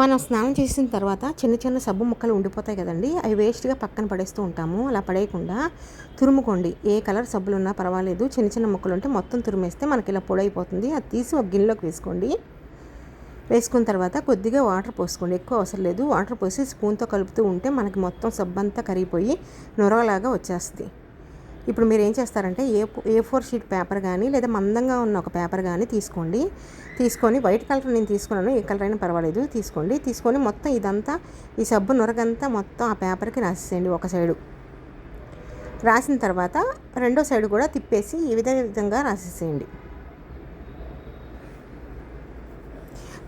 మనం స్నానం చేసిన తర్వాత చిన్న చిన్న సబ్బు ముక్కలు ఉండిపోతాయి కదండి. అవి వేస్ట్గా పక్కన పడేస్తూ ఉంటాము. అలా పడేయకుండా తురుముకోండి. ఏ కలర్ సబ్బులు ఉన్నా పర్వాలేదు. చిన్న చిన్న ముక్కలు ఉంటే మొత్తం తురిమేస్తే మనకి ఇలా పొడి అయిపోతుంది అది తీసి ఒక గిన్నెలోకి వేసుకోండి. వేసుకున్న తర్వాత కొద్దిగా వాటర్ పోసుకోండి. ఎక్కువ అవసరం లేదు. వాటర్ పోసి స్పూన్తో కలుపుతూ ఉంటే మనకి మొత్తం సబ్బంతా కరిగిపోయి నొరగలాగా వచ్చేస్తుంది. ఇప్పుడు మీరు ఏం చేస్తారంటే A A four sheet paper కానీ లేదా మందంగా ఉన్న ఒక పేపర్ కానీ తీసుకోండి. తీసుకొని వైట్ కలర్ నేను తీసుకున్నాను ఏ కలర్ అయినా పర్వాలేదు తీసుకోండి. తీసుకొని మొత్తం ఇదంతా ఈ సబ్బు నొరగంతా మొత్తం ఆ పేపర్కి రాసేయండి ఒక సైడు. రాసిన తర్వాత రెండో సైడ్ కూడా తిప్పేసి ఈ విధ విధంగా రాసేసేయండి.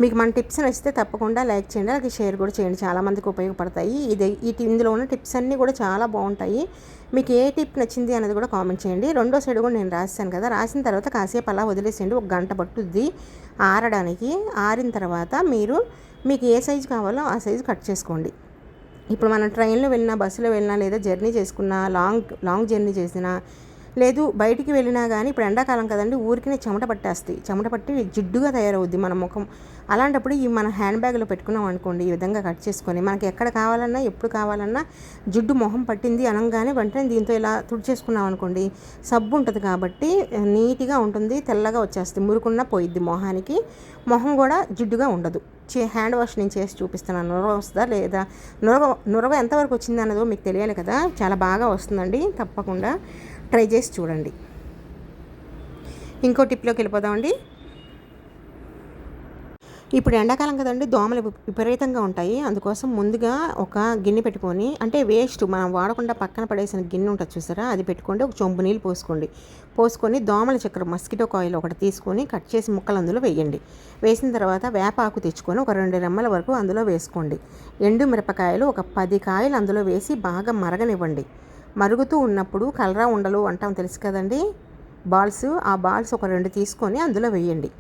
మీకు మన టిప్స్ నచ్చితే తప్పకుండా లైక్ చేయండి అలాగే షేర్ కూడా చేయండి. చాలామందికి ఉపయోగపడతాయి. ఇది ఈ ఇందులో ఉన్న టిప్స్ అన్నీ కూడా చాలా బాగుంటాయి. మీకు ఏ టిప్ నచ్చింది అనేది కూడా కామెంట్ చేయండి. రెండో సైడ్ కూడా నేను రాసాను కదా రాసిన తర్వాత కాసేపు అలా వదిలేసేయండి. ఒక గంట పట్టుద్ది ఆరడానికి. ఆరిన తర్వాత మీరు మీకు ఏ సైజు కావాలో ఆ సైజు కట్ చేసుకోండి. ఇప్పుడు మనం ట్రైన్లో వెళ్ళినా బస్సులో వెళ్ళినా లేదా జర్నీ చేసుకున్నా లాంగ్ లాంగ్ జర్నీ చేసినా లేదు బయటికి వెళ్ళినా కానీ ఇప్పుడు ఎండాకాలం కదండి ఊరికినే చెమట పట్టేస్తాయి. చెమట పట్టి జిడ్డుగా తయారవుద్ది మన ముఖం. అలాంటప్పుడు ఈ మన హ్యాండ్ బ్యాగ్లో పెట్టుకున్నాం అనుకోండి ఈ విధంగా కట్ చేసుకొని మనకి ఎక్కడ కావాలన్నా ఎప్పుడు కావాలన్నా జిడ్డు మొహం పట్టింది అనగానే వెంటనే దీంతో ఇలా తుడిచేసుకున్నాం అనుకోండి సబ్బు ఉంటుంది కాబట్టి నీట్గా ఉంటుంది తెల్లగా వచ్చేస్తుంది మురుకున్న పోయిద్ది మొహానికి. మొహం కూడా జిడ్డుగా ఉండదు. చే హ్యాండ్ వాష్ నేను చేసి చూపిస్తున్నాను. నురగ వస్తుందా లేదా? నురగ నురగ ఎంతవరకు వచ్చింది అన్నదో మీకు తెలియాలి కదా? చాలా బాగా వస్తుందండి తప్పకుండా. ట్రై చేసి చూడండి. ఇంకో టిప్లోకి వెళ్ళిపోదామండి ఇప్పుడు ఎండాకాలం కదండి దోమలు విపరీతంగా ఉంటాయి. అందుకోసం ముందుగా ఒక గిన్నె పెట్టుకొని అంటే వేస్ట్ మనం వాడకుండా పక్కన పడేసిన గిన్నె ఉంటుంది చూసారా అది పెట్టుకోండి ఒక చొంపు నీళ్ళు పోసుకోండి. పోసుకొని దోమల చక్కెర మస్కిటో కాయిల్ ఒకటి తీసుకొని కట్ చేసి ముక్కలు అందులో వేయండి. వేసిన తర్వాత వేపాకు తెచ్చుకొని ఒక రెండు రెమ్మల వరకు అందులో వేసుకోండి. ఎండు మిరపకాయలు ఒక పది కాయలు అందులో వేసి బాగా మరగనివ్వండి. మరుగుతూ ఉన్నప్పుడు కలరా ఉండలు అంటాం తెలుసు కదండి? బాల్స్ ఆ బాల్స్ ఒక రెండు తీసుకొని అందులో వేయండి.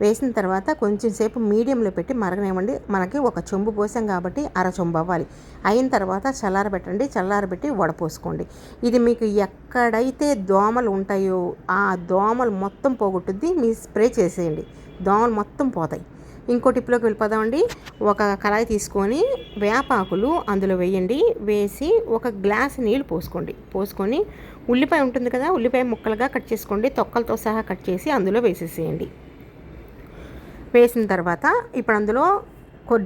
వేసిన తర్వాత కొంచెం సేపు మీడియంలో పెట్టి మరగనివ్వండి. మనకి ఒక చెంబు పోసాం కాబట్టి అర చెంబు అవ్వాలి. అయిన తర్వాత చల్లారబెట్టండి. చల్లారబెట్టి వడపోసుకోండి ఇది మీకు ఎక్కడైతే దోమలు ఉంటాయో ఆ దోమలు మొత్తం పోగొట్టుద్ది. మీ స్ప్రే చేసేయండి. దోమలు మొత్తం పోతాయి. ఇంకో టిప్లోకి వెళ్ళిపోదామండి. ఒక కళాయి తీసుకొని వేపాకులు అందులో వేయండి. వేసి ఒక గ్లాస్ నీళ్ళు పోసుకోండి. పోసుకొని ఉల్లిపాయ ఉంటుంది కదా ఉల్లిపాయ ముక్కలుగా కట్ చేసుకోండి. తొక్కలతో సహా కట్ చేసి అందులో వేసేసేయండి. వేసిన తర్వాత ఇప్పుడు అందులో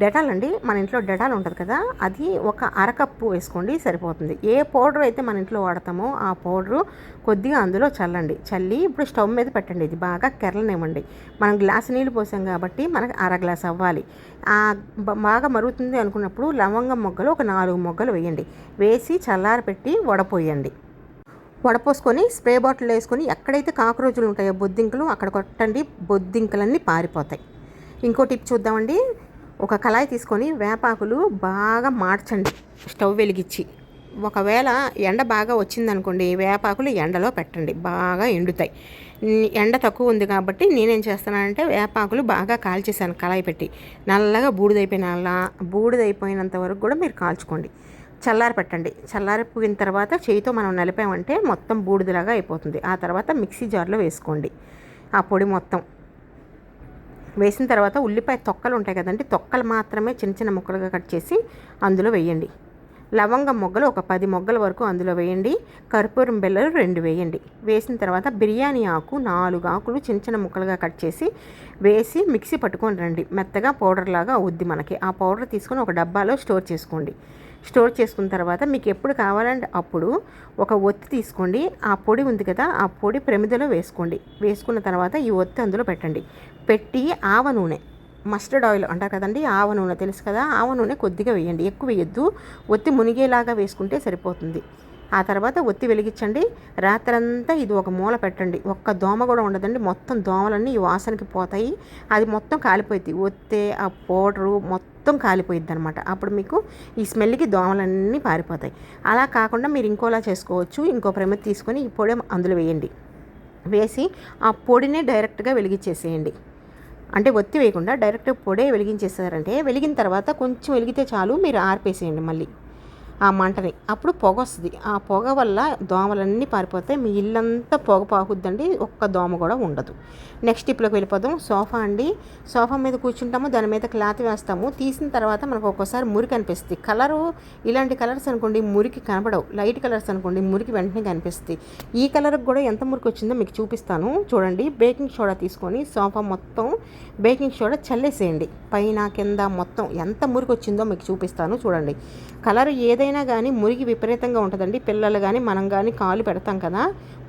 డెటాల్ అండి మన ఇంట్లో డెటాల్ ఉంటుంది కదా అది ఒక అరకప్పు వేసుకోండి సరిపోతుంది. ఏ పౌడర్ అయితే మన ఇంట్లో వాడతామో ఆ పౌడరు కొద్దిగా అందులో చల్లండి. చల్లి ఇప్పుడు స్టవ్ మీద పెట్టండి ఇది బాగా కెరలనివ్వండి మనం గ్లాస్ నీళ్ళు పోసాం కాబట్టి మనకి అర గ్లాస్ అవ్వాలి. బాగా మరుగుతుంది అనుకున్నప్పుడు లవంగం మొగ్గలు ఒక నాలుగు మొగ్గలు వేయండి. వేసి చల్లారపెట్టి వడపోయండి. వడపోసుకొని స్ప్రే బాటిల్ వేసుకొని ఎక్కడైతే కాక్రోచులు ఉంటాయో బొద్దింకలు అక్కడ కొట్టండి బొద్దింకలన్నీ పారిపోతాయి. ఇంకో టిప్ చూద్దామండి. ఒక కళాయి తీసుకొని వేపాకులు బాగా మార్చండి. స్టవ్ వెలిగించి. ఒకవేళ ఎండ బాగా వచ్చిందనుకోండి వేపాకులు ఎండలో పెట్టండి. బాగా ఎండుతాయి. ఎండ తక్కువ ఉంది కాబట్టి నేనేం చేస్తానంటే వేపాకులు బాగా కాల్చేసాను కళాయి పెట్టి. నల్లగా బూడిదైపోయినలా బూడిదైపోయినంత వరకు కూడా మీరు కాల్చుకోండి. చల్లారి పెట్టండి. చల్లారిపోయిన తర్వాత చేయితో మనం నలిపామంటే మొత్తం బూడిదలాగా అయిపోతుంది. ఆ తర్వాత మిక్సీ జార్లో వేసుకోండి. ఆ పొడి మొత్తం. వేసిన తర్వాత ఉల్లిపాయ తొక్కలు ఉంటాయి కదండి తొక్కలు మాత్రమే చిన్న చిన్న ముక్కలుగా కట్ చేసి అందులో వేయండి. లవంగం మొగ్గలు ఒక పది మొగ్గల వరకు అందులో వేయండి. కర్పూరం బెల్లలు రెండు వేయండి. వేసిన తర్వాత బిర్యానీ ఆకు నాలుగు ఆకులు చిన్న చిన్న ముక్కలుగా కట్ చేసి వేసి మిక్సీ పట్టుకొని రండి. మెత్తగా పౌడర్ లాగా అవుద్ది మనకి. ఆ పౌడర్ తీసుకొని ఒక డబ్బాలో స్టోర్ చేసుకోండి. స్టోర్ చేసుకున్న తర్వాత మీకు ఎప్పుడు కావాలంటే అప్పుడు ఒక ఒత్తి తీసుకోండి. ఆ పొడి ఉంది కదా ఆ పొడి ప్రమిదలో వేసుకోండి. వేసుకున్న తర్వాత ఈ ఒత్తి అందులో పెట్టండి. పెట్టి ఆవ నూనె మస్టర్డ్ ఆయిల్ అంటారు కదండి ఆవ నూనె తెలుసు కదా ఆవ నూనె కొద్దిగా వేయండి. ఎక్కువ వేయద్దు ఒత్తి మునిగేలాగా వేసుకుంటే సరిపోతుంది. ఆ తర్వాత ఒత్తి వెలిగించండి. రాత్రంతా ఇది ఒక మూల పెట్టండి. ఒక్క దోమ కూడా ఉండదండి. మొత్తం దోమలన్నీ ఈ వాసనకి పోతాయి. అది మొత్తం కాలిపోయింది ఒత్తే ఆ పౌడరు మొత్తం కాలిపోయిద్ది అనమాట అప్పుడు మీకు ఈ స్మెల్కి దోమలన్నీ పారిపోతాయి. అలా కాకుండా మీరు ఇంకోలా చేసుకోవచ్చు. ఇంకో ప్రమిద తీసుకొని ఈ పొడి అందులో వేయండి. వేసి ఆ పొడినే డైరెక్ట్గా వెలిగించేసేయండి. అంటే ఒత్తి వేయకుండా డైరెక్ట్ పొడే వెలిగించేస్తారంటే వెలిగిన తర్వాత కొంచెం వెలిగితే చాలు మీరు ఆర్పేసేయండి మళ్ళీ. ఆ మంటని. అప్పుడు పొగ వస్తుంది. ఆ పొగ వల్ల దోమలన్నీ పారిపోతాయి. మీ ఇల్లంతా పొగ పాకుద్దండి ఒక్క దోమ కూడా ఉండదు. నెక్స్ట్ టిప్లోకి వెళ్ళిపోదాం. సోఫా అండి. సోఫా మీద కూర్చుంటాము. దాని మీద క్లాత్ వేస్తాము. తీసిన తర్వాత మనకు ఒక్కోసారి మురికి అనిపిస్తుంది. కలరు ఇలాంటి కలర్స్ అనుకోండి మురికి కనపడవు లైట్ కలర్స్ అనుకోండి మురికి వెంటనే కనిపిస్తుంది. ఈ కలర్కి కూడా ఎంత మురికి వచ్చిందో మీకు చూపిస్తాను. చూడండి. బేకింగ్ సోడా తీసుకొని సోఫా మొత్తం బేకింగ్ సోడా చల్లేసేయండి. పైన కింద మొత్తం ఎంత మురికి వచ్చిందో మీకు చూపిస్తాను. చూడండి. కలర్ ఏదైనా కానీ మురికి విపరీతంగా ఉంటుందండి. పిల్లలు కానీ మనం కానీ కాలు పెడతాం కదా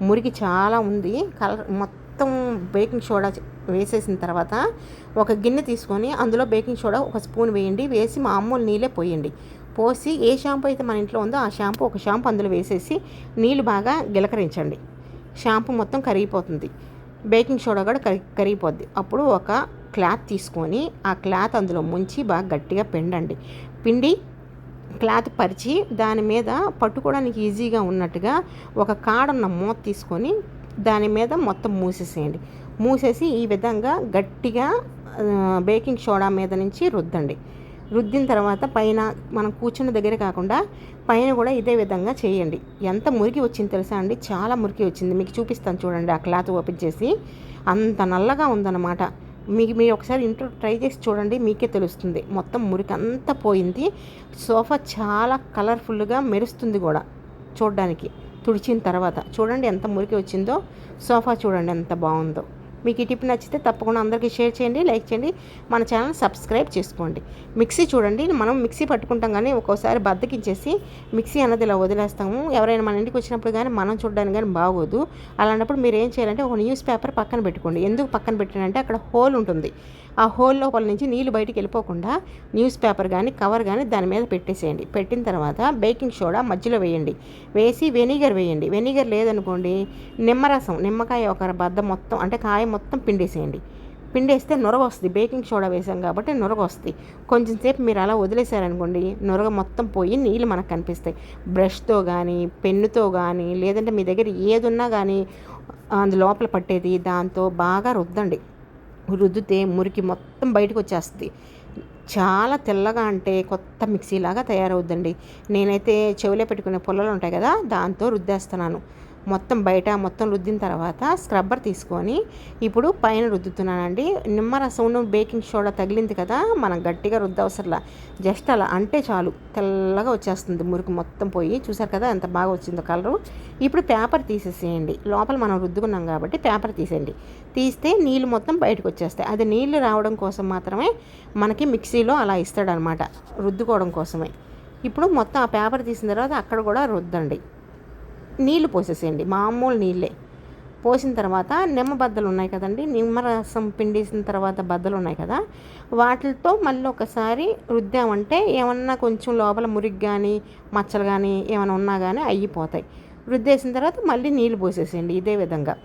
మురికి చాలా ఉంది. కలర్ మొత్తం బేకింగ్ సోడా వేసేసిన తర్వాత ఒక గిన్నె తీసుకొని అందులో బేకింగ్ సోడా ఒక స్పూన్ వేయండి. వేసి మామూలు నీళ్ళే పోయండి. పోసి ఏ షాంపూ అయితే మన ఇంట్లో ఉందో ఆ షాంపూ ఒక షాంపూ అందులో వేసేసి నీళ్ళు బాగా గిలకరించండి. షాంపూ మొత్తం కరిగిపోతుంది. బేకింగ్ సోడా కూడా కరి కరిగిపోద్ది. అప్పుడు ఒక క్లాత్ తీసుకొని ఆ క్లాత్ అందులో ముంచి బాగా గట్టిగా పిండండి. పిండి క్లాత్ పరిచి దాని మీద పట్టుకోవడానికి ఈజీగా ఉన్నట్టుగా ఒక కాడన్న మూత తీసుకొని దాని మీద మొత్తం మూసేసేయండి. మూసేసి ఈ విధంగా గట్టిగా బేకింగ్ సోడా మీద నుంచి రుద్దండి. రుద్దిన తర్వాత పైన మనం కూర్చున్న దగ్గర కాకుండా పైన కూడా ఇదే విధంగా చేయండి. ఎంత మురికి వచ్చింది తెలుసా అండి? చాలా మురికి వచ్చింది. మీకు చూపిస్తాను చూడండి. ఆ క్లాత్ ఓపెన్ చేసి అంత నల్లగా ఉందన్నమాట. మీకు మీరు ఒకసారి ఇంట్లో ట్రై చేసి చూడండి మీకే తెలుస్తుంది. మొత్తం మురికి అంతా పోయింది. సోఫా చాలా కలర్ఫుల్గా మెరుస్తుంది కూడా చూడడానికి. తుడిచిన తర్వాత. చూడండి ఎంత మురికి వచ్చిందో. సోఫా చూడండి ఎంత బాగుందో. మీకు ఈ టిప్ నచ్చితే తప్పకుండా అందరికీ షేర్ చేయండి లైక్ చేయండి మన ఛానల్ సబ్స్క్రైబ్ చేసుకోండి. మిక్సీ చూడండి మనం మిక్సీ పట్టుకుంటాం కానీ ఒక్కోసారి బద్దకించేసి మిక్సీ అన్నది ఇలా వదిలేస్తాము. ఎవరైనా మన ఇంటికి వచ్చినప్పుడు కానీ మనం చూడడానికి కానీ బాగోదు. అలాంటప్పుడు మీరు ఏం చేయాలంటే ఒక న్యూస్ పేపర్ పక్కన పెట్టుకోండి. ఎందుకు పక్కన పెట్టానంటే అక్కడ హోల్ ఉంటుంది. ఆ హోల్ లోపల నుంచి నీళ్ళు బయటికి వెళ్ళిపోకుండా న్యూస్ పేపర్ కానీ కవర్ కానీ దాని మీద పెట్టేసేయండి. పెట్టిన తర్వాత బేకింగ్ సోడా మధ్యలో వేయండి. వేసి వెనిగర్ వేయండి. వెనిగర్ లేదనుకోండి నిమ్మరసం నిమ్మకాయ ఒక బద్ద మొత్తం అంటే కాయ మొత్తం పిండేసేయండి. పిండేస్తే నొరగ వస్తుంది. బేకింగ్ సోడా వేసాం కాబట్టి నొరగ వస్తుంది. కొంచెం సేపు మీరు అలా వదిలేశారనుకోండి నొరగ మొత్తం పోయి నీళ్ళు మనకు కనిపిస్తాయి. బ్రష్తో కానీ పెన్నుతో కానీ లేదంటే మీ దగ్గర ఏదున్నా కానీ అందు లోపల పట్టేది దాంతో బాగా రుద్దండి. రుద్దితే మురికి మొత్తం బయటకు వచ్చేస్తుంది చాలా తెల్లగా అంటే కొత్త మిక్సీలాగా తయారవుద్దండి. నేనైతే చెవిలో పెట్టుకునే పుల్లలు ఉంటాయి కదా దాంతో రుద్దేస్తున్నాను. మొత్తం బయట మొత్తం రుద్దిన తర్వాత స్క్రబ్బర్ తీసుకొని ఇప్పుడు పైన రుద్దుతున్నానండి. నిమ్మరసం బేకింగ్ సోడా తగిలింది కదా మనం గట్టిగా రుద్దవసరలా. జస్ట్ అలా అంటే చాలు. తెల్లగా వచ్చేస్తుంది మురికి మొత్తం పోయి. చూసారు కదా ఎంత బాగా వచ్చిందో కలరు. ఇప్పుడు పేపర్ తీసేసేయండి. లోపల మనం రుద్దుకున్నాం కాబట్టి పేపర్ తీసేయండి. తీస్తే నీళ్ళు మొత్తం బయటకు వచ్చేస్తాయి. అది నీళ్ళు రావడం కోసం మాత్రమే మనకి మిక్సీలో అలా ఇస్తాడనమాట. రుద్దుకోవడం కోసమే. ఇప్పుడు మొత్తం ఆ పేపర్ తీసిన తర్వాత అక్కడ కూడా రుద్దండి. నీళ్ళు పోసేసేయండి మామూలు నీళ్ళే. పోసిన తర్వాత నిమ్మ బద్దలు ఉన్నాయి కదండి నిమ్మరసం పిండేసిన తర్వాత బద్దలు ఉన్నాయి కదా వాటితో మళ్ళీ ఒకసారి రుద్దామంటే ఏమన్నా కొంచెం లోపల మురికి కానీ మచ్చలు కానీ ఏమైనా ఉన్నా కానీ అయిపోతాయి రుద్దేసిన తర్వాత మళ్ళీ నీళ్ళు పోసేసేయండి ఇదే విధంగా.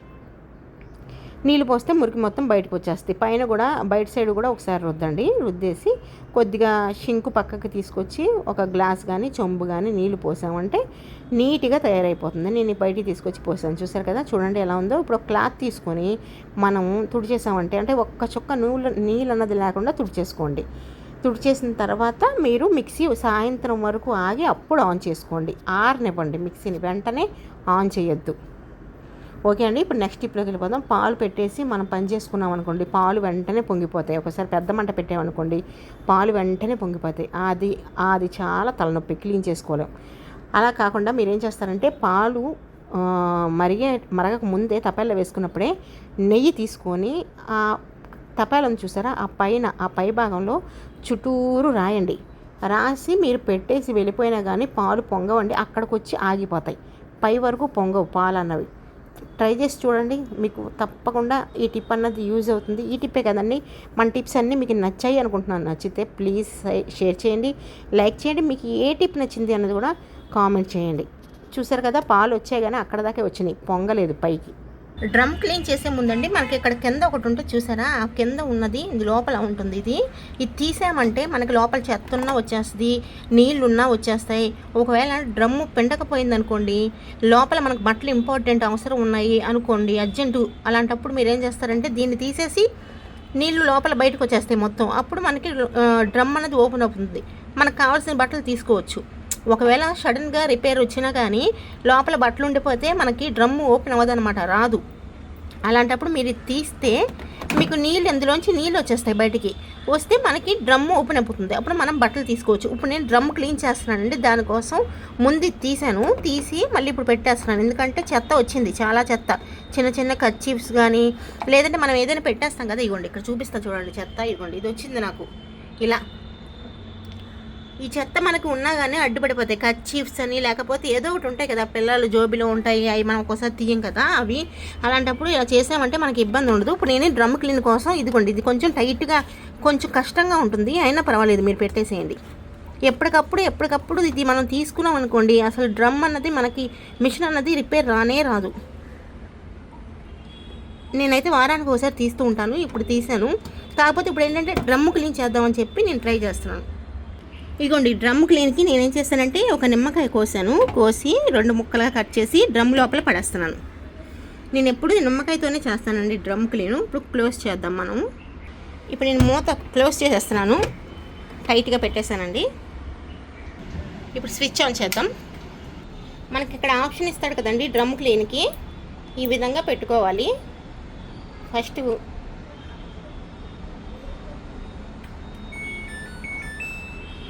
నీళ్ళు పోస్తే మురికి మొత్తం బయటకు వచ్చేస్తాయి. పైన కూడా బయట సైడ్ కూడా ఒకసారి రుద్దండి. రుద్దేసి కొద్దిగా షింకు పక్కకి తీసుకొచ్చి ఒక గ్లాస్ కానీ చెంబు కానీ నీళ్ళు పోసామంటే నీట్గా తయారైపోతుంది. నేను బయటికి తీసుకొచ్చి పోసాను. చూసారు కదా? చూడండి ఎలా ఉందో. ఇప్పుడు క్లాత్ తీసుకొని మనం తుడిచేసామంటే అంటే ఒక్క చుక్క నూలు నీళ్ళు అన్నది లేకుండా తుడిచేసుకోండి. తుడిచేసిన తర్వాత మీరు మిక్సీ సాయంత్రం వరకు ఆగి అప్పుడు ఆన్ చేసుకోండి. ఆరనివ్వండి మిక్సీని. వెంటనే ఆన్ చేయొద్దు. ఓకే అండి ఇప్పుడు నెక్స్ట్ టిప్లోకి వెళ్ళిపోదాం. పాలు పెట్టేసి మనం పని చేసుకున్నాం అనుకోండి పాలు వెంటనే పొంగిపోతాయి. ఒకసారి పెద్ద మంట పెట్టామనుకోండి పాలు వెంటనే పొంగిపోతాయి. అది అది చాలా తలనొప్పి క్లీన్ చేసుకోలేం. అలా కాకుండా మీరు ఏం చేస్తారంటే పాలు మరిగే మరగక ముందే తపాల్లో వేసుకున్నప్పుడే నెయ్యి తీసుకొని ఆ తపాలను చూసారా? ఆ పైన ఆ పై భాగంలో చుట్టూరు రాయండి. రాసి మీరు పెట్టేసి వెళ్ళిపోయినా కానీ పాలు పొంగవండి అక్కడికి వచ్చి ఆగిపోతాయి. పై వరకు పొంగవు పాలు అన్నవి ట్రై చేసి చూడండి. మీకు తప్పకుండా ఈ టిప్ అన్నది యూజ్ అవుతుంది. ఈ టిప్పే కదండి. మన టిప్స్ అన్నీ మీకు నచ్చాయి అనుకుంటున్నాను. నచ్చితే ప్లీజ్ షేర్ చేయండి. లైక్ చేయండి. మీకు ఏ టిప్ నచ్చింది అన్నది కూడా కామెంట్ చేయండి. చూసారు కదా పాలు వచ్చాయి కానీ అక్కడ దాకా వచ్చినాయి. పొంగలేదు పైకి. డ్రమ్ క్లీన్ చేసే ముందండి మనకి ఇక్కడ కింద ఒకటి ఉంటే చూసారా? ఆ కింద ఉన్నది ఇది లోపల ఉంటుంది ఇది. ఇది తీసామంటే మనకి లోపల చెత్తన్నా వచ్చేస్తుంది నీళ్ళున్నా వచ్చేస్తాయి. ఒకవేళ డ్రమ్ము పిండకపోయింది అనుకోండి లోపల మనకు బట్టలు ఇంపార్టెంట్ అవసరం ఉన్నాయి అనుకోండి అర్జెంటు అలాంటప్పుడు మీరు ఏం చేస్తారంటే దీన్ని తీసేసి నీళ్ళు లోపల బయటకు వచ్చేస్తాయి మొత్తం. అప్పుడు మనకి డ్రమ్ అనేది ఓపెన్ అవుతుంది. మనకు కావాల్సిన బట్టలు తీసుకోవచ్చు. ఒకవేళ సడన్గా రిపేర్ వచ్చినా కానీ లోపల బట్టలు ఉండిపోతే మనకి డ్రమ్ము ఓపెన్ అవ్వదనమాట రాదు. అలాంటప్పుడు మీరు తీస్తే మీకు నీళ్ళు ఎందులోంచి నీళ్ళు వచ్చేస్తాయి బయటికి. వస్తే మనకి డ్రమ్ ఓపెన్ అయిపోతుంది. అప్పుడు మనం బట్టలు తీసుకోవచ్చు. ఇప్పుడు నేను డ్రమ్ క్లీన్ చేస్తున్నానండి దానికోసం ముందు తీసాను తీసి మళ్ళీ ఇప్పుడు పెట్టేస్తున్నాను. ఎందుకంటే చెత్త వచ్చింది చాలా చెత్త. చిన్న చిన్న కచ్చీప్స్ కానీ లేదంటే మనం ఏదైనా పెట్టేస్తాం కదా ఇగోండి ఇక్కడ చూపిస్తా చూడండి చెత్త ఇగోండి ఇది వచ్చింది నాకు. ఇలా. ఈ చెత్త మనకు ఉన్నా కానీ అడ్డుపడిపోతాయి. కచ్చీఫ్స్ అని లేకపోతే ఏదో ఒకటి ఉంటాయి కదా పిల్లలు జోబిలో ఉంటాయి అవి మనం ఒకసారి తీయం కదా అవి. అలాంటప్పుడు ఇలా చేసామంటే మనకి ఇబ్బంది ఉండదు. ఇప్పుడు నేను డ్రమ్ క్లీన్ కోసం ఇదిగోండి ఇది కొంచెం టైట్గా కొంచెం కష్టంగా ఉంటుంది అయినా పర్వాలేదు మీరు పెట్టేసేయండి. ఎప్పటికప్పుడు ఎప్పటికప్పుడు ఇది మనం తీసుకున్నాం అనుకోండి అసలు డ్రమ్ అన్నది మనకి మిషన్ అన్నది రిపేర్ రానే రాదు. నేనైతే వారానికి ఒకసారి తీస్తూ ఉంటాను ఇప్పుడు తీసాను కాకపోతే ఇప్పుడు ఏంటంటే డ్రమ్ క్లీన్ చేద్దామని చెప్పి నేను ట్రై చేస్తున్నాను. ఇదిగోండి డ్రమ్ క్లీన్కి నేనేం చేస్తానంటే ఒక నిమ్మకాయ కోసాను. కోసి రెండు ముక్కలుగా కట్ చేసి డ్రమ్ లోపల పడేస్తున్నాను. నేను ఎప్పుడు నిమ్మకాయతోనే చేస్తానండి డ్రమ్ క్లీను. ఇప్పుడు క్లోజ్ చేద్దాం మనం. ఇప్పుడు నేను మూత క్లోజ్ చేసేస్తున్నాను. టైట్గా పెట్టేశానండి. ఇప్పుడు స్విచ్ ఆన్ చేద్దాం. మనకి ఇక్కడ ఆప్షన్ ఇస్తాడు కదండి డ్రమ్ క్లీన్కి. ఈ విధంగా పెట్టుకోవాలి. ఫస్ట్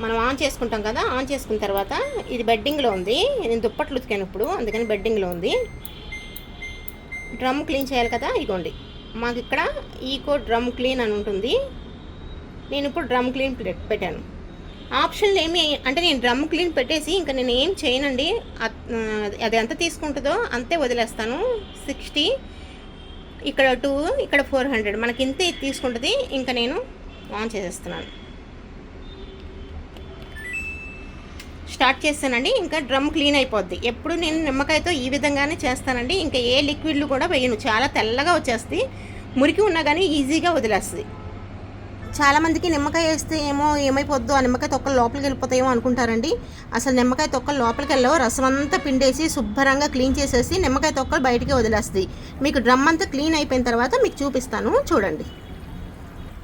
మనం ఆన్ చేసుకుంటాం కదా ఆన్ చేసుకున్న తర్వాత ఇది బెడ్డింగ్లో ఉంది. నేను దుప్పట్లు ఉతికాను ఇప్పుడు అందుకని బెడ్డింగ్లో ఉంది. డ్రమ్ క్లీన్ చేయాలి కదా ఇగోండి. మాకు ఇక్కడ ఈకో డ్రమ్ క్లీన్ అని ఉంటుంది. నేను ఇప్పుడు డ్రమ్ క్లీన్ పెట్టాను. ఆప్షన్లు ఏమి అంటే నేను డ్రమ్ క్లీన్ పెట్టేసి ఇంకా నేను ఏం చేయనండి. అది ఎంత తీసుకుంటుందో అంతే వదిలేస్తాను. సిక్స్టీ ఇక్కడ టూ ఇక్కడ ఫోర్ హండ్రెడ్. మనకి ఇంతే తీసుకుంటుంది. ఇంకా నేను ఆన్ చేసేస్తున్నాను. స్టార్ట్ చేస్తానండి. ఇంకా డ్రమ్ క్లీన్ అయిపోద్ది. ఎప్పుడు నేను నిమ్మకాయతో ఈ విధంగానే చేస్తానండి. ఇంకా ఏ లిక్విడ్లు కూడా వేయను. చాలా తెల్లగా వచ్చేస్తుంది మురికి ఉన్నా కానీ ఈజీగా వదిలేస్తుంది చాలామందికి నిమ్మకాయ వేస్తే ఏమో ఏమైపోద్దో ఆ నిమ్మకాయ తొక్కలు లోపలికి వెళ్ళిపోతాయేమో అనుకుంటారండి. అసలు నిమ్మకాయ తొక్కలు లోపలికి వెళ్ళవు. రసం అంతా పిండేసి శుభ్రంగా క్లీన్ చేసేసి నిమ్మకాయ తొక్కలు బయటికి వదిలేస్తుంది మీకు డ్రమ్ అంతా క్లీన్ అయిపోయిన తర్వాత మీకు చూపిస్తాను. చూడండి.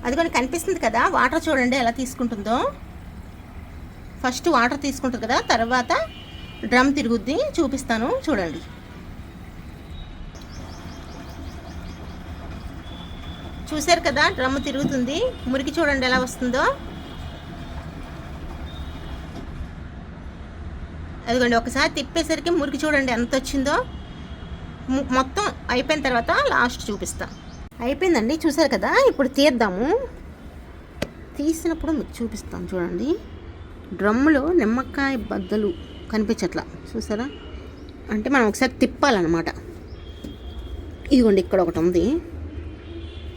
అది కూడా కనిపిస్తుంది కదా. వాటర్ చూడండి ఎలా తీసుకుంటుందో. ఫస్ట్ వాటర్ తీసుకుంటారు కదా తర్వాత డ్రమ్ తిరుగుద్ది చూపిస్తాను చూడండి. చూశారు కదా డ్రమ్ తిరుగుతుంది. మురికి చూడండి ఎలా వస్తుందో. అదిగోండి ఒకసారి తిప్పేసరికి మురికి చూడండి ఎంత వచ్చిందో. మొత్తం అయిపోయిన తర్వాత లాస్ట్ చూపిస్తా. అయిపోయిందండి చూసారు కదా ఇప్పుడు తీద్దాము. తీసినప్పుడు మీకు చూపిస్తాను చూడండి. డ్రమ్ములో నిమ్మకాయ బద్దలు కనిపించట్లా. చూసారా? అంటే మనం ఒకసారి తిప్పాలన్నమాట. ఇదిగోండి ఇక్కడ ఒకటి ఉంది.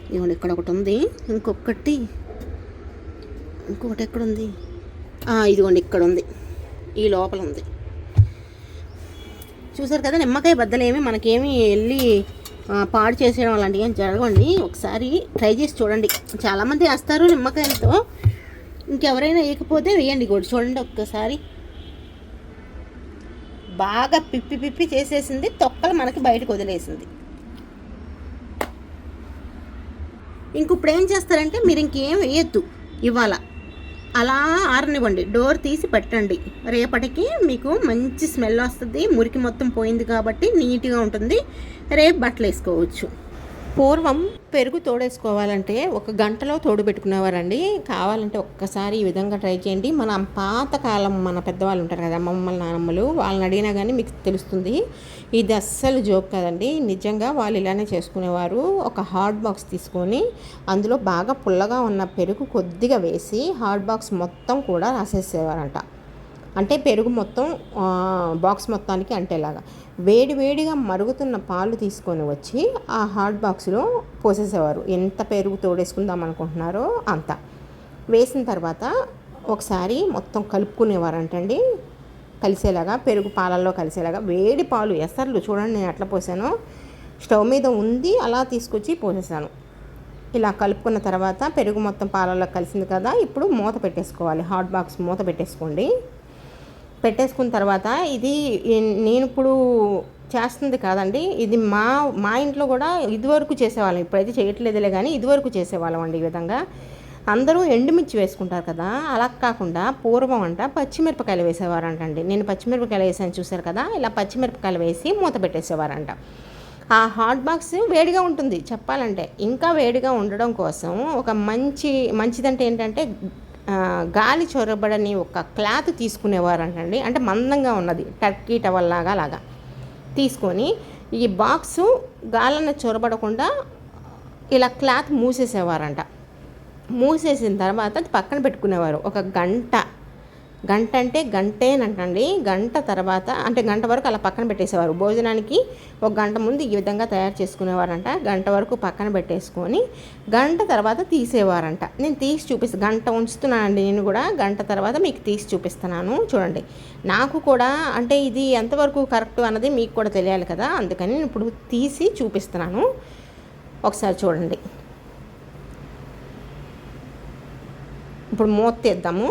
ఇదిగోండి ఇక్కడ ఒకటి ఉంది. ఇంకొకటి ఇంకొకటి ఎక్కడ ఉంది? ఇదిగోండి ఇక్కడ ఉంది. ఈ లోపల ఉంది. చూసారు కదా నిమ్మకాయ బద్దలేమి మనకేమి వెళ్ళి పాడు చేసేయడం అలాంటివి ఏం జరగండి ఒకసారి ట్రై చేసి చూడండి. చాలామంది వేస్తారు నిమ్మకాయలతో. ఇంకెవరైనా వేయకపోతే వేయండి కూడా. చూడండి ఒక్కసారి. బాగా పిప్పి పిప్పి చేసేసింది తొక్కలు మనకి బయటకు వదిలేసింది. ఇంక ఇప్పుడు ఏం చేస్తారంటే మీరు ఇంకేం వేయొద్దు ఇవాళ. అలా ఆరనివ్వండి. డోర్ తీసి పెట్టండి. రేపటికి మీకు మంచి స్మెల్ వస్తుంది మురికి మొత్తం పోయింది కాబట్టి నీట్గా ఉంటుంది. రేపు బట్టలు వేసుకోవచ్చు. పూర్వం పెరుగు తోడేసుకోవాలంటే ఒక గంటలో తోడు పెట్టుకునేవారండి కావాలంటే ఒక్కసారి ఈ విధంగా ట్రై చేయండి. మన పాతకాలం మన పెద్దవాళ్ళు ఉంటారు కదా అమ్మమ్మలు నానమ్మలు వాళ్ళని అడిగినా కానీ మీకు తెలుస్తుంది. ఇది అస్సలు జోక్ కదండి. నిజంగా వాళ్ళు ఇలానే చేసుకునేవారు. ఒక హాట్ బాక్స్ తీసుకొని అందులో బాగా పుల్లగా ఉన్న పెరుగు కొద్దిగా వేసి హాట్ బాక్స్ మొత్తం కూడా రాసేసేవారంట. అంటే పెరుగు మొత్తం బాక్స్ మొత్తానికి అంటేలాగా. వేడి వేడిగా మరుగుతున్న పాలు తీసుకొని వచ్చి ఆ హాట్ బాక్స్లో పోసేసేవారు. ఎంత పెరుగు తోడేసుకుందాం అనుకుంటున్నారో అంత. వేసిన తర్వాత ఒకసారి మొత్తం కలుపుకునేవారంటండి. కలిసేలాగా పెరుగు పాలల్లో కలిసేలాగా వేడి పాలు ఎసర్లు చూడండి నేను ఎట్లా పోసానో. స్టవ్ మీద ఉంది అలా తీసుకొచ్చి పోసేసాను. ఇలా కలుపుకున్న తర్వాత పెరుగు మొత్తం పాలల్లో కలిసింది కదా ఇప్పుడు మూత పెట్టేసుకోవాలి. హాట్ బాక్స్ మూత పెట్టేసుకోండి. పెట్టేసుకున్న తర్వాత ఇది నేను ఇప్పుడు చేస్తుంది కాదండి. ఇది మా మా ఇంట్లో కూడా ఇదివరకు చేసేవాళ్ళం. ఇప్పుడైతే చేయట్లేదులే కానీ ఇదివరకు చేసేవాళ్ళం అండి ఈ విధంగా. అందరూ ఎండుమిర్చి వేసుకుంటారు కదా అలా కాకుండా పూర్వం అంట పచ్చిమిరపకాయలు వేసేవారంటండి. నేను పచ్చిమిరపకాయలు వేసాను చూశారు కదా ఇలా పచ్చిమిరపకాయలు వేసి మూత పెట్టేసేవారంట. ఆ హాట్ బాక్స్ వేడిగా ఉంటుంది చెప్పాలంటే. ఇంకా వేడిగా ఉండడం కోసం ఒక మంచి మంచిదంటే ఏంటంటే గాలి చొరబడని ఒక క్లాత్ తీసుకునేవారంటండి. అంటే మందంగా ఉన్నది. టర్కీ టవల్ లాగా అలాగా తీసుకొని ఈ బాక్సు గాలన్న చొరబడకుండా ఇలా క్లాత్ మూసేసేవారంట. మూసేసిన తర్వాత అది పక్కన పెట్టుకునేవారు. ఒక గంట గంట అంటే గంటేనంటండి. గంట తర్వాత అంటే గంట వరకు అలా పక్కన పెట్టేసేవారు. భోజనానికి ఒక గంట ముందు ఈ విధంగా తయారు చేసుకునేవారంట. గంట వరకు పక్కన పెట్టేసుకొని గంట తర్వాత తీసేవారంట. నేను తీసి చూపిస్తాను గంట ఉంచుతున్నానండి నేను కూడా. గంట తర్వాత మీకు తీసి చూపిస్తున్నాను. చూడండి. నాకు కూడా అంటే ఇది ఎంతవరకు కరెక్ట్ అన్నది మీకు కూడా తెలియాలి కదా. అందుకని నేను ఇప్పుడు తీసి చూపిస్తున్నాను. ఒకసారి చూడండి. ఇప్పుడు మూత తీద్దాము.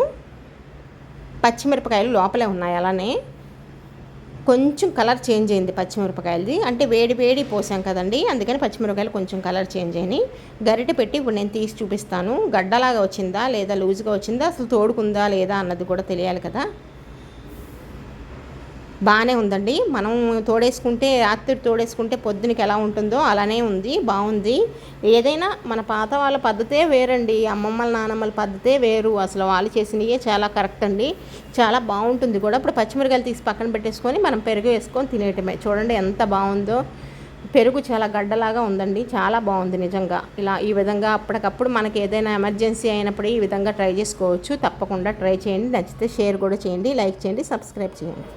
పచ్చిమిరపకాయలు లోపలే ఉన్నాయి అలానే కొంచెం కలర్ చేంజ్ అయింది పచ్చిమిరపకాయలది. అంటే వేడి వేడి పోసాం కదండి అందుకని పచ్చిమిరపకాయలు కొంచెం కలర్ చేంజ్ అయినాయి. గరిటె పెట్టి ఇప్పుడు నేను తీసి చూపిస్తాను. గడ్డలాగా వచ్చిందా లేదా లూజ్గా వచ్చిందా అసలు తోడుకుందా లేదా అన్నది కూడా తెలియాలి కదా. బాగానే ఉందండి. మనం తోడేసుకుంటే రాత్రి తోడేసుకుంటే పొద్దునకి ఎలా ఉంటుందో అలానే ఉంది బాగుంది ఏదైనా మన పాత వాళ్ళ పద్ధతే వేరండి. అమ్మమ్మల నానమ్మల పద్ధతే వేరు. అసలు వాళ్ళు చేసినవే చాలా కరెక్ట్ అండి. చాలా బాగుంటుంది కూడా. ఇప్పుడు పచ్చిమిరకాయలు తీసి పక్కన పెట్టేసుకొని మనం పెరుగు వేసుకొని తినేయటమే. చూడండి ఎంత బాగుందో పెరుగు చాలా గడ్డలాగా ఉందండి. చాలా బాగుంది నిజంగా. ఇలా ఈ విధంగా అప్పటికప్పుడు మనకి ఏదైనా ఎమర్జెన్సీ అయినప్పుడు ఈ విధంగా ట్రై చేసుకోవచ్చు. తప్పకుండా ట్రై చేయండి. నచ్చితే షేర్ కూడా చేయండి. లైక్ చేయండి. సబ్స్క్రైబ్ చేయండి.